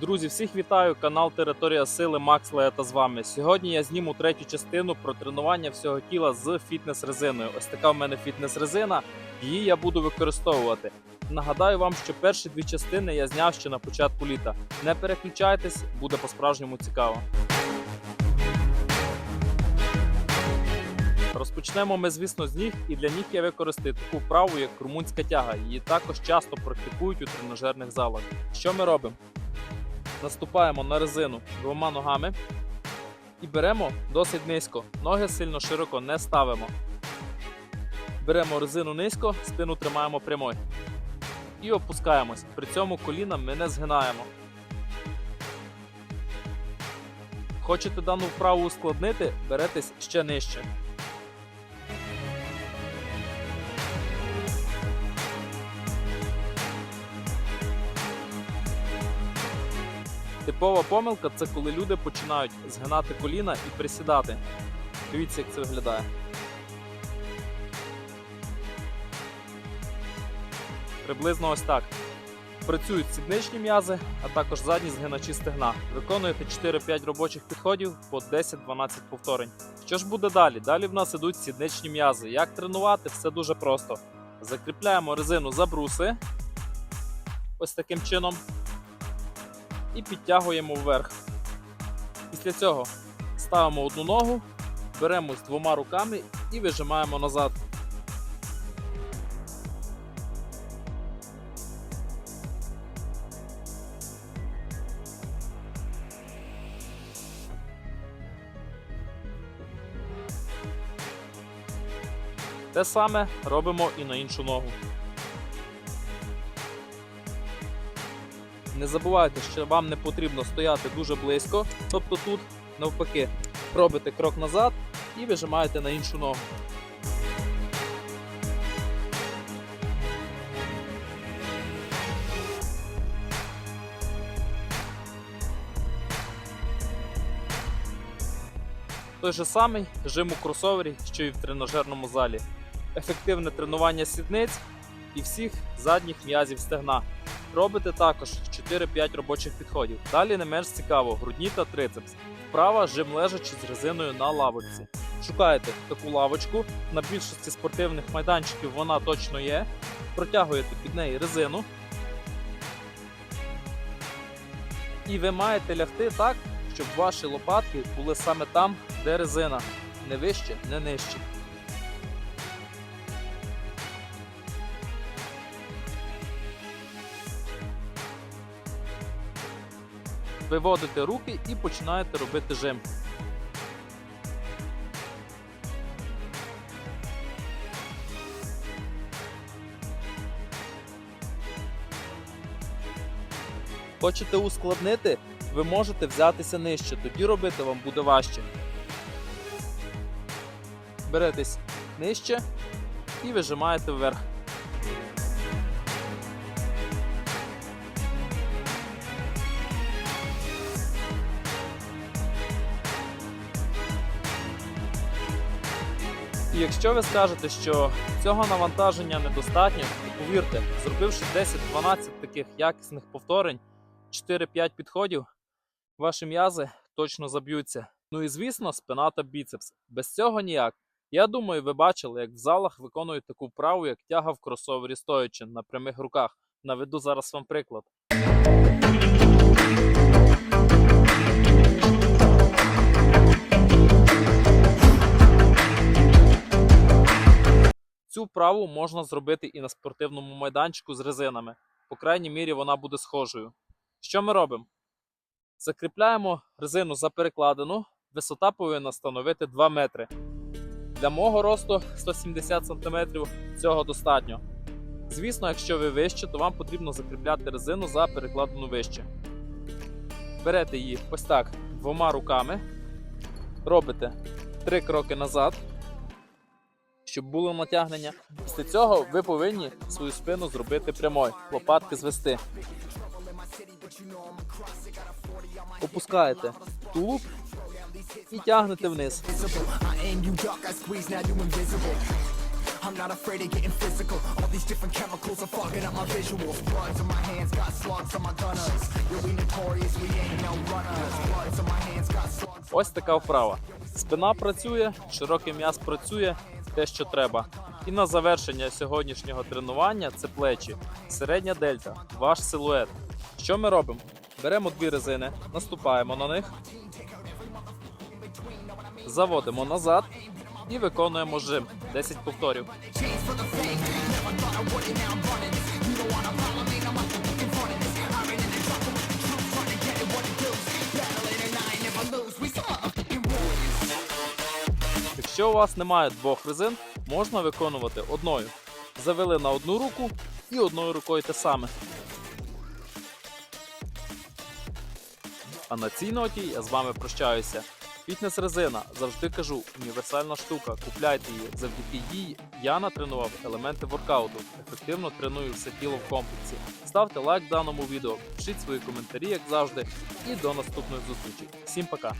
Друзі, всіх вітаю! Канал Територія Сили Макс Леета з вами. Сьогодні я зніму третю частину про тренування всього тіла з фітнес-резиною. Ось така в мене фітнес-резина, її я буду використовувати. Нагадаю вам, що перші дві частини я зняв ще на початку літа. Не переключайтесь, буде по-справжньому цікаво. Розпочнемо ми, звісно, з ніг, і для ніг я використаю таку вправу, як румунська тяга. Її також часто практикують у тренажерних залах. Що ми робимо? Наступаємо на резину двома ногами і беремо досить низько. Ноги сильно широко не ставимо. Беремо резину низько, спину тримаємо прямою. І опускаємось. При цьому коліна ми не згинаємо. Хочете дану вправу ускладнити, беретесь ще нижче. Типова помилка це коли люди починають згинати коліна і присідати. Дивіться, як це виглядає. Приблизно ось так. Працюють сідничні м'язи, а також задні згиначі стегна. Виконуєте 4-5 робочих підходів по 10-12 повторень. Що ж буде далі? Далі в нас ідуть сідничні м'язи. Як тренувати? Все дуже просто. Закріпляємо резину за бруси. Ось таким чином і підтягуємо вверх. Після цього ставимо одну ногу, беремо з двома руками і вижимаємо назад. Те саме робимо і на іншу ногу. Не забувайте, що вам не потрібно стояти дуже близько, тобто тут, навпаки, робите крок назад і вижимаєте на іншу ногу. Той же самий жим у кросовері, що і в тренажерному залі. Ефективне тренування сідниць і всіх задніх м'язів стегна. Робите також 4-5 робочих підходів. Далі не менш цікаво, грудні та трицепс. Вправа жим лежачи з резиною на лавочці. Шукаєте таку лавочку. На більшості спортивних майданчиків вона точно є. Протягуєте під неї резину. І ви маєте лягти так, щоб ваші лопатки були саме там, де резина. Не вище, не нижче. Виводите руки і починаєте робити жим. Хочете ускладнити, ви можете взятися нижче, тоді робити вам буде важче. Беретесь нижче і вижимаєте вверх. Якщо ви скажете, що цього навантаження недостатньо, то повірте, зробивши 10-12 таких якісних повторень, 4-5 підходів, ваші м'язи точно заб'ються. Ну і звісно, спина та біцепс. Без цього ніяк. Я думаю, ви бачили, як в залах виконують таку вправу, як тяга в кросовері стоячи на прямих руках. Наведу зараз вам приклад. Вправу можна зробити і на спортивному майданчику з резинами. По крайній мірі вона буде схожою. Що ми робимо? Закріпляємо резину за перекладину. Висота повинна становити 2 метри. Для мого росту 170 см цього достатньо. Звісно, якщо ви вище, то вам потрібно закріпляти резину за перекладину вище. Берете її ось так двома руками, робите 3 кроки назад, щоб було натягнення. Після цього ви повинні свою спину зробити прямою, лопатки звести. Опускаєте тулуб і тягнете вниз. I'm not afraid of getting physical. All these different chemicals are fogging up my visuals. Bloods on my hands, got slugs on my gunners. Yeah, we notorious, we ain't no runners. Bloods on my hands, got slugs. Ось така вправа. Спина працює, широкий м'яз працює, те, що треба. І на завершення сьогоднішнього тренування це плечі, середня дельта, ваш силует. Що ми робимо? Беремо дві резини, наступаємо на них, заводимо назад і виконуємо жим 10 повторів. Якщо у вас немає двох резин, можна виконувати одною. Завели на одну руку і одною рукою те саме. А на цій ноті я з вами прощаюся. Фітнес-резина, завжди кажу, універсальна штука. Купляйте її. Завдяки їй я натренував елементи воркауту. Ефективно треную все тіло в комплексі. Ставте лайк даному відео, пишіть свої коментарі, як завжди, і до наступних зустрічей. Всім пока!